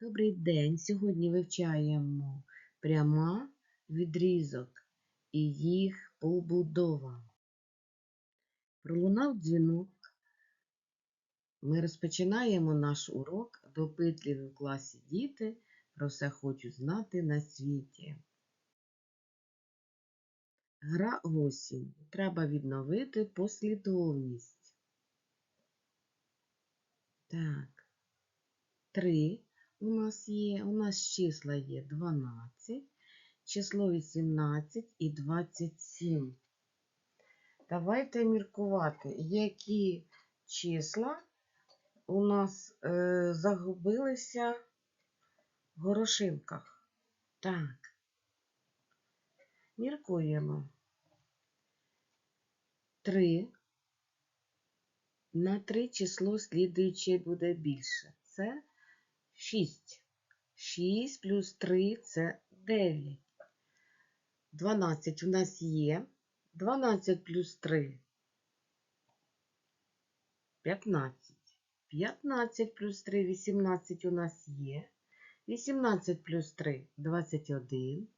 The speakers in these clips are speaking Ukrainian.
Добрий день! Сьогодні вивчаємо пряма, відрізок і їх побудова. Пролунав дзвінок. Ми розпочинаємо наш урок допитливі в класі діти про все хочуть знати на світі. Гра осінь. Треба відновити послідовність. Так. 3 у нас є, у нас числа є 12, число 18 і 27. Давайте міркувати, які числа у нас е, загубилися в горошинках. Так. Міркуємо. 3 на 3 число слідуюче буде більше. Це 6. 6 плюс 3 це 9. 12 у нас є. 12 плюс 3 15. 15 плюс 3 18 у нас є. 18 плюс 3 21.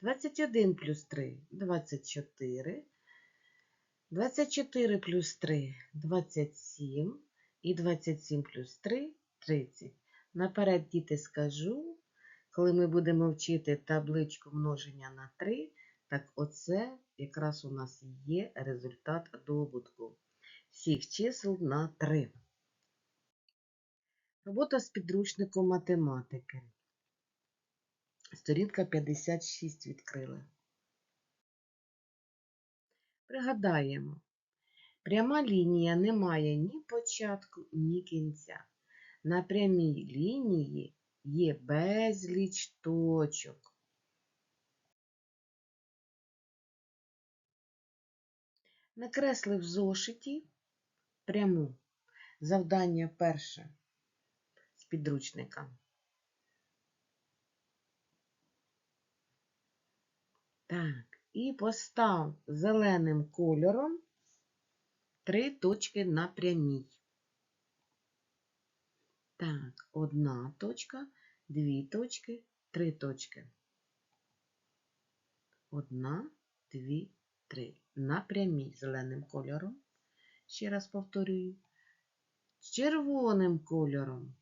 21 плюс 3 24. 24 плюс 3 27. І 27 плюс 3 30. Наперед, діти, скажу, коли ми будемо вчити табличку множення на 3, так оце якраз у нас є результат добутку всіх чисел на 3. Робота з підручником математики. Сторінка 56 відкрили. Пригадаємо, пряма лінія не має ні початку, ні кінця. На прямій лінії є безліч точок. Накресли в зошиті пряму. Завдання перше з підручника. Так, і постав зеленим кольором три точки на прямій. Так, одна точка, дві точки, три точки. Одна, дві, три. На прямій зеленим кольором. Ще раз повторюю. З червоним кольором.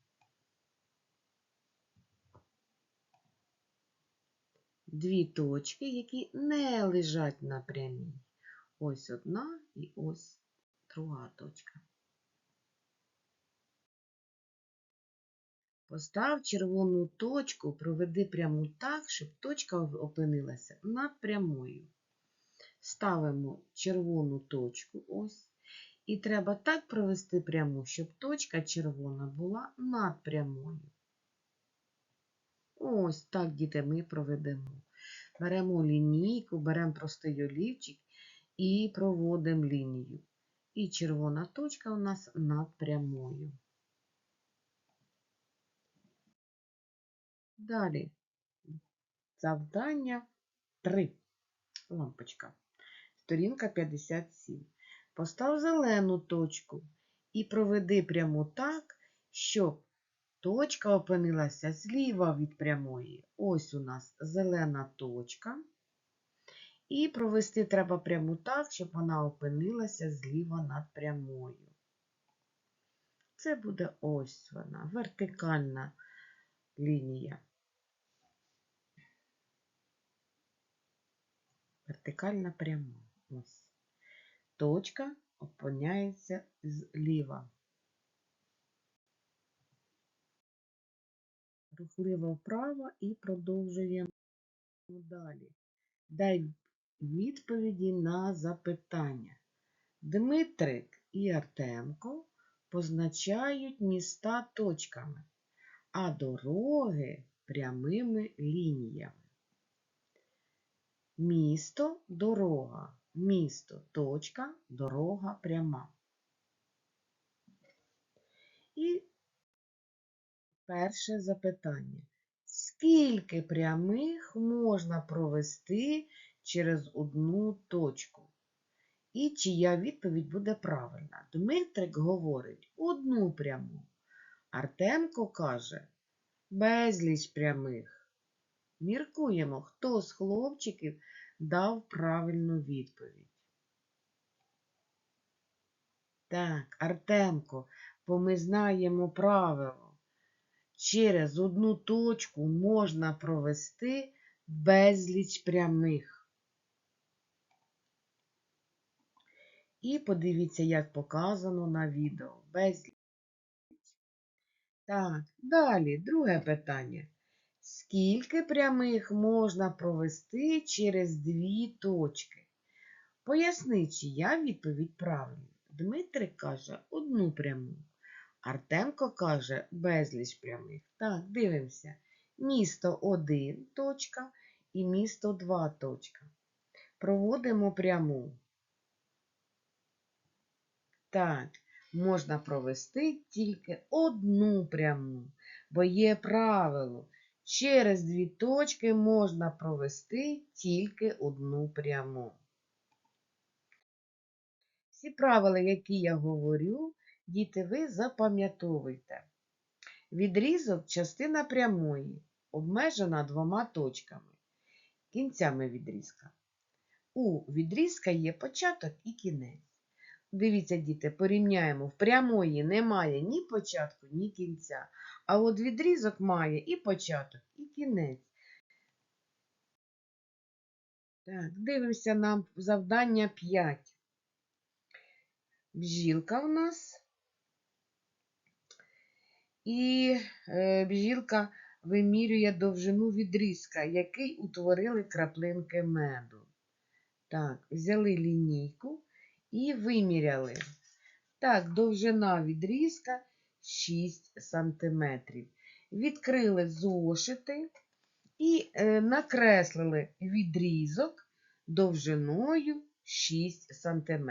Дві точки, які не лежать на прямій. Ось одна і ось друга точка. Постав червону точку, проведи пряму так, щоб точка опинилася над прямою. Ставимо червону точку ось. І треба так провести пряму, щоб точка червона була над прямою. Ось так, діти, ми проведемо. Беремо лінійку, беремо простий олівчик і проводимо лінію. І червона точка у нас над прямою. Далі завдання 3. Лампочка. Сторінка 57. Постав зелену точку і проведи пряму так, щоб точка опинилася зліва від прямої. Ось у нас зелена точка. І провести треба пряму так, щоб вона опинилася зліва над прямою. Це буде ось вона, вертикальна лінія. Вертикальна пряма. Ось. Точка опиняється зліва. Рухливо вправо і продовжуємо далі. Дай відповіді на запитання. Дмитрик і Артемко позначають міста точками, а дороги прямими лініями. Місто дорога. Місто точка, дорога пряма. І перше запитання. Скільки прямих можна провести через одну точку? І чия відповідь буде правильна? Дмитрик говорить одну пряму. Артемко каже безліч прямих. Міркуємо, хто з хлопчиків дав правильну відповідь. Так, Артемко, бо ми знаємо правило. Через одну точку можна провести безліч прямих. І подивіться, як показано на відео. Безліч. Так, далі, друге питання. Скільки прямих можна провести через дві точки? Поясни, чия відповідь правильна. Дмитрик каже одну пряму. Артемко каже безліч прямих. Так, дивимося. Місто 1 точка і місто 2 точка. Проводимо пряму. Так, можна провести тільки одну пряму, бо є правило. Через дві точки можна провести тільки одну пряму. Всі правила, які я говорю, діти, ви запам'ятовуйте. Відрізок частина прямої, обмежена двома точками, кінцями відрізка. У відрізка є початок і кінець. Дивіться, діти, порівняємо. В прямої немає ні початку, ні кінця. А от відрізок має і початок, і кінець. Так, дивимося нам завдання 5. Бжілка в нас. І е, бжілка вимірює довжину відрізка, який утворили краплинки меду. Так, взяли лінійку і виміряли. Так, довжина відрізка 6 см. Відкрили зошити і е, накреслили відрізок довжиною 6 см.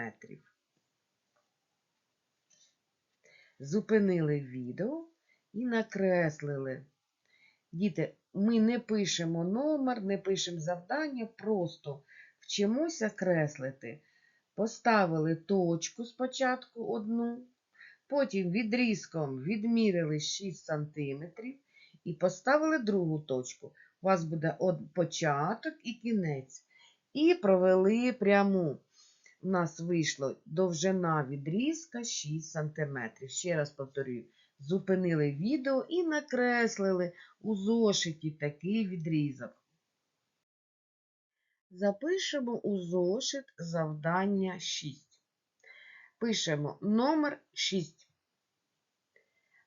Зупинили відео і накреслили. Діти, ми не пишемо номер, не пишемо завдання, просто вчимося креслити. Поставили точку спочатку одну, потім відрізком відміряли 6 см і поставили другу точку. У вас буде початок і кінець. І провели пряму. У нас вийшло довжина відрізка 6 см. Ще раз повторюю, зупинили відео і накреслили у зошиті такий відрізок. Запишемо у зошит завдання 6. Пишемо номер 6.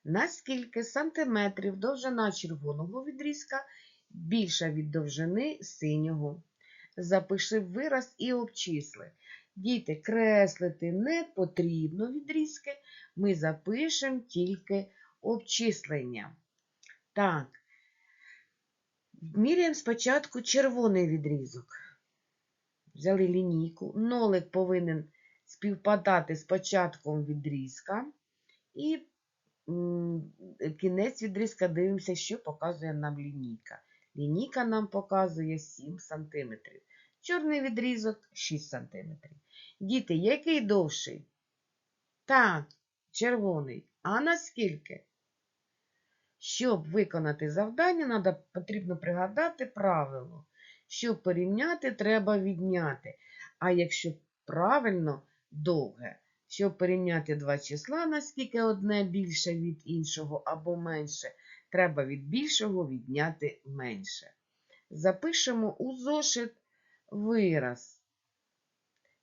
Наскільки сантиметрів довжина червоного відрізка більша від довжини синього? Запиши вираз і обчисли. Діти, креслити не потрібно відрізки, ми запишемо тільки обчислення. Так, міряємо спочатку червоний відрізок. Взяли лінійку. Нолик повинен співпадати з початком відрізка. І кінець відрізка дивимося, що показує нам лінійка. Лінійка нам показує 7 см. Чорний відрізок 6 см. Діти, який довший? Так, червоний. А наскільки? Щоб виконати завдання, потрібно пригадати правило. Щоб порівняти, треба відняти. А якщо правильно довге, щоб порівняти два числа, наскільки одне більше від іншого або менше, треба від більшого відняти менше. Запишемо у зошит вираз.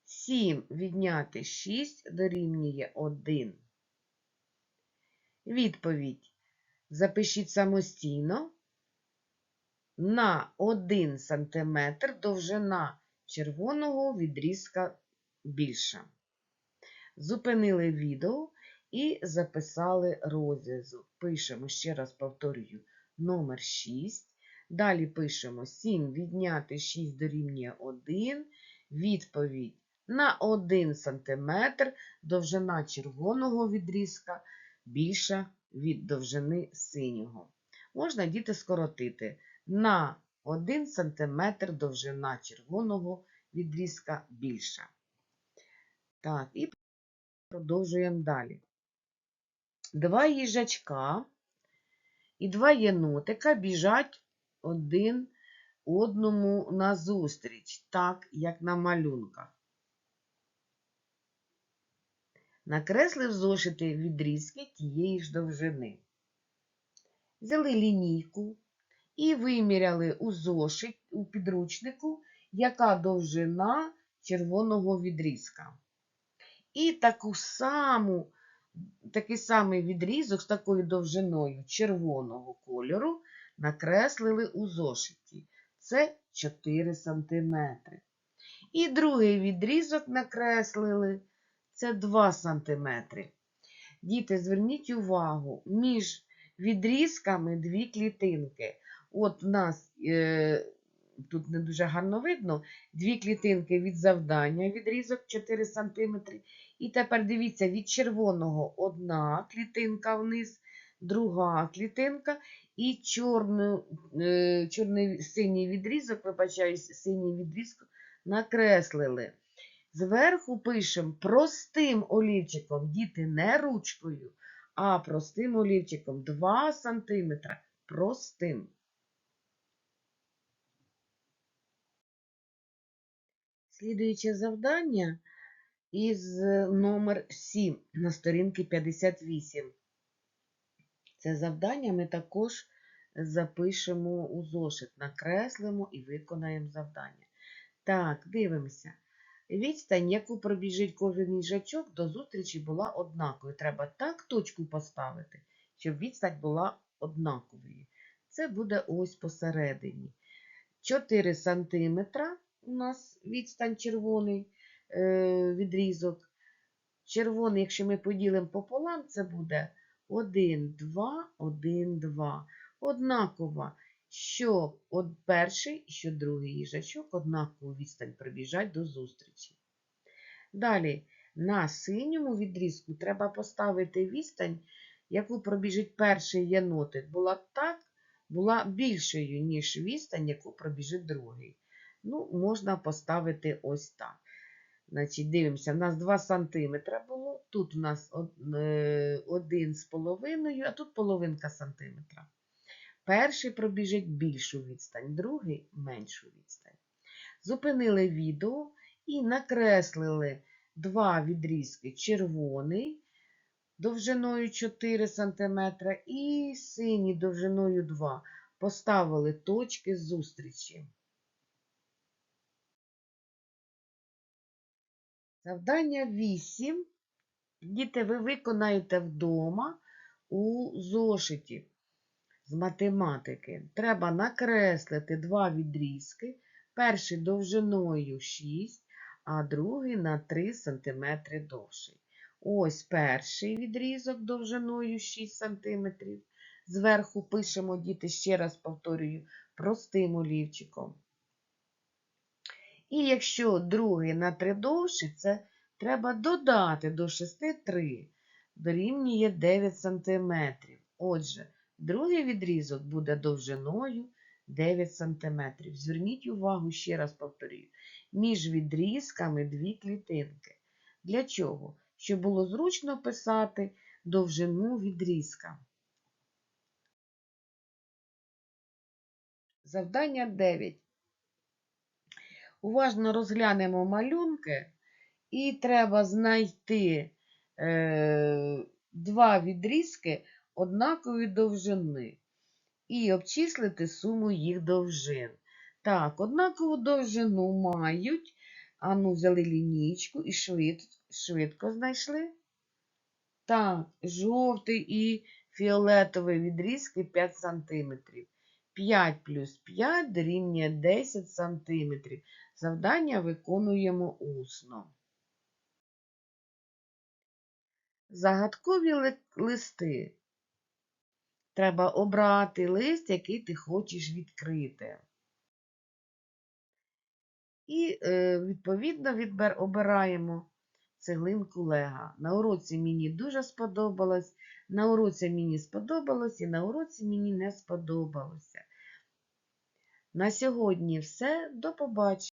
7 відняти 6 дорівнює 1. Відповідь. Запишіть самостійно. На 1 см довжина червоного відрізка більша. Зупинили відео і записали розв'язок. Пишемо, ще раз повторюю, номер 6. Далі пишемо 7 відняти 6 дорівнює 1. Відповідь на 1 см довжина червоного відрізка більша від довжини синього. Можна діти скоротити на 1 см довжина червоного відрізка більша. Так, і продовжуємо далі. Два їжачка і два єнотика біжать один одному назустріч, так, як на малюнках. Накреслив зошити відрізки тієї ж довжини. Взяли лінійку і виміряли у зошит, у підручнику, яка довжина червоного відрізка. І таку саму, такий самий відрізок з такою довжиною червоного кольору накреслили у зошиті. Це 4 см. І другий відрізок накреслили це 2 см. Діти, зверніть увагу, між відрізками дві клітинки. От в нас е, тут не дуже гарно видно, дві клітинки від завдання, відрізок 4 см. І тепер дивіться, від червоного одна клітинка вниз, друга клітинка, і чорний, е, чорний синій відрізок, вибачаюсь, синій відрізок накреслили. Зверху пишемо простим олівчиком, діти не ручкою, а простим олівчиком 2 см. Простим. Слідуюче завдання із номер 7 на сторінці 58. Це завдання ми також запишемо у зошит, накреслимо і виконаємо завдання. Так, дивимося. Відстань, яку пробіжить кожен їжачок, до зустрічі була однакою. Треба так точку поставити, щоб відстань була однаковою. Це буде ось посередині. 4 см у нас відстань червоний е, відрізок. Червоний, якщо ми поділимо пополам, це буде 1, 2, 1, 2. Однаково, що от перший, що другий їжачок однакову відстань пробіжать до зустрічі. Далі, на синьому відрізку треба поставити відстань, яку пробіжить перший єнотик. Була так, була більшою, ніж відстань, яку пробіжить другий. Ну, можна поставити ось так. Значить, дивимося, у нас 2 см було, тут у нас 1,5, а тут половинка сантиметра. Перший пробіжить більшу відстань, другий меншу відстань. Зупинили відео і накреслили два відрізки червоний довжиною 4 см і синій довжиною 2 Поставили точки зустрічі. Завдання 8. Діти, ви виконаєте вдома у зошиті з математики. Треба накреслити два відрізки. Перший довжиною 6, а другий на 3 см довший. Ось перший відрізок довжиною 6 см. Зверху пишемо, діти, ще раз повторюю, простим олівчиком. І якщо другий на 3 довший, це треба додати до 6 3, дорівнює 9 см. Отже, другий відрізок буде довжиною 9 см. Зверніть увагу, ще раз повторюю, між відрізками дві клітинки. Для чого? Щоб було зручно писати довжину відрізка. Завдання 9. Уважно розглянемо малюнки, і треба знайти е, два відрізки однакової довжини і обчислити суму їх довжин. Так, однакову довжину мають. Ану, взяли лінійку і швид, швидко знайшли. Так, жовтий і фіолетовий відрізки 5 см. 5 плюс 5 дорівнює 10 см. Завдання виконуємо усно. Загадкові листи. Треба обрати лист, який ти хочеш відкрити. І, е, відповідно, відбер, обираємо цеглинку Лега. На уроці мені дуже сподобалось, на уроці мені сподобалось і на уроці мені не сподобалося. На сьогодні все. До побачення.